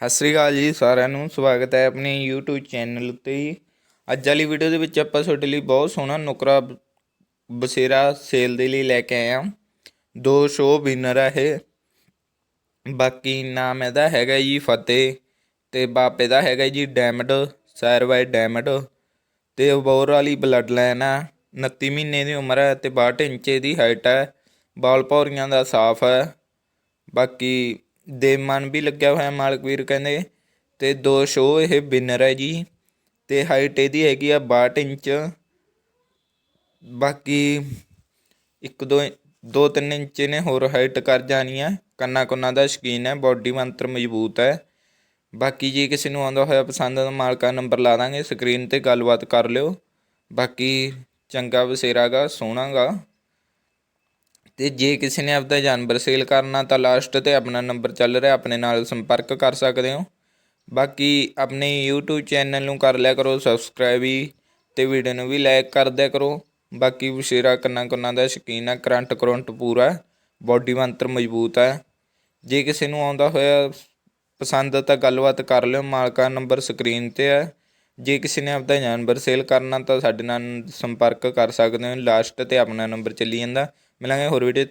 ਸਤਿ ਸ੍ਰੀ ਅਕਾਲ ਜੀ ਸਾਰਿਆਂ ਨੂੰ, ਸਵਾਗਤ ਹੈ ਆਪਣੇ YouTube ਚੈਨਲ ਉੱਤੇ ਜੀ। ਅੱਜ ਵਾਲੀ ਵੀਡੀਓ ਦੇ ਵਿੱਚ ਆਪਾਂ ਤੁਹਾਡੇ ਲਈ ਬਹੁਤ ਸੋਹਣਾ ਨੁਕਰਾ ਬਸੇਰਾ ਸੇਲ ਦੇ ਲਈ ਲੈ ਕੇ ਆਏ ਹਾਂ। ਦੋ ਸ਼ੋ ਵਿਨਰ ਹੈ ਇਹ। ਬਾਕੀ ਨਾਮ ਇਹਦਾ ਹੈਗਾ ਜੀ ਫਤਿਹ ਤੇ ਬਾਪੇ ਦਾ ਹੈਗਾ ਜੀ ਡੈਮਡ ਸੈਰ ਬਾਈ ਡੈਮਡ ਤੇ ਅਬੋਰ ਵਾਲੀ ਬਲੱਡ ਲਾਈਨ ਆ। 29 ਮਹੀਨੇ ਦੀ ਉਮਰ ਹੈ ਤੇ 62 ਇੰਚ ਦੀ ਹਾਈਟ ਹੈ ਬਾਲ ਭੌਰੀਆਂ ਦਾ ਸਾਫ਼ ਹੈ ਬਾਕੀ ਦੇ ਮਨ ਵੀ ਲੱਗਿਆ ਹੋਇਆ ਮਾਲਕ ਵੀਰ ਕਹਿੰਦੇ, ਤੇ ਦੋ ਸ਼ੋ ਇਹ ਵਿਨਰ ਹੈ ਜੀ, ਤੇ ਹਾਈਟ ਇਹਦੀ ਹੈਗੀ ਆ 62 ਇੰਚ, ਬਾਕੀ ਇੱਕ ਦੋ ਦੋ ਤਿੰਨ ਇੰਚ ਨੇ ਹੋਰ ਹਾਈਟ ਕਰ ਜਾਣੀ ਹੈ ਕੰਨਾ ਕੁੰਨਾ ਦਾ ਸ਼ਕੀਨ ਹੈ ਬਾਡੀ ਮੰਤਰ ਮਜ਼ਬੂਤ ਹੈ, ਬਾਕੀ ਜੇ ਕਿਸੇ ਨੂੰ ਆਉਂਦਾ ਹੋਇਆ ਪਸੰਦ ਤਾਂ ਮਾਲਕਾ ਨੰਬਰ ਲਾ ਦਾਂਗੇ ਸਕਰੀਨ ਤੇ ਗੱਲਬਾਤ ਕਰ ਲਿਓ, ਬਾਕੀ ਚੰਗਾ ਵਸੇਰਾ ਗਾ ਸੋਹਣਾ ਗਾ ਤੇ ਜੇ ਕਿਸੇ ਨੇ ਆਪਦਾ ਜਾਨਵਰ ਸੇਲ ਕਰਨਾ ਤਾਂ ਲਾਸਟ ਤੇ ਆਪਣਾ ਨੰਬਰ ਚੱਲ ਰਿਹਾ, ਆਪਣੇ ਨਾਲ ਸੰਪਰਕ ਕਰ ਸਕਦੇ ਹੋ। ਬਾਕੀ ਆਪਣੇ YouTube ਚੈਨਲ ਨੂੰ ਕਰ ਲਿਆ ਕਰੋ ਸਬਸਕ੍ਰਾਈਬ ਵੀ ਤੇ ਵੀਡੀਓ ਨੂੰ ਵੀ ਲਾਈਕ ਕਰ ਦਿਆ ਕਰੋ। ਬਾਕੀ ਵਸ਼ੇਰਾ ਕੰਨਾਂ ਕੁੰਨਾਂ ਦਾ ਸ਼ਕੀਨ ਆ, ਕਰੰਟ ਕਰੰਟ ਪੂਰਾ ਬਾਡੀ ਮੰਤਰ ਮਜ਼ਬੂਤ ਹੈ ਜੇ ਕਿਸੇ ਨੂੰ ਆਉਂਦਾ ਹੋਇਆ ਪਸੰਦ ਤਾਂ ਗੱਲਬਾਤ ਕਰ ਲਿਓ, ਮਾਲਕਾ ਨੰਬਰ ਸਕਰੀਨ ਤੇ ਹੈ ਜੇ ਕਿਸੇ ਨੇ ਆਪਦਾ ਜਾਨਵਰ ਸੇਲ ਕਰਨਾ ਤਾਂ ਸਾਡੇ ਨਾਲ ਸੰਪਰਕ ਕਰ ਸਕਦੇ ਹੋ ਲਾਸਟ ਤੇ ਆਪਣਾ ਨੰਬਰ ਚੱਲੀ ਜਾਂਦਾ। ਮਿਲਾਂਗੇ ਹੋਰ ਵੀਡੀਓ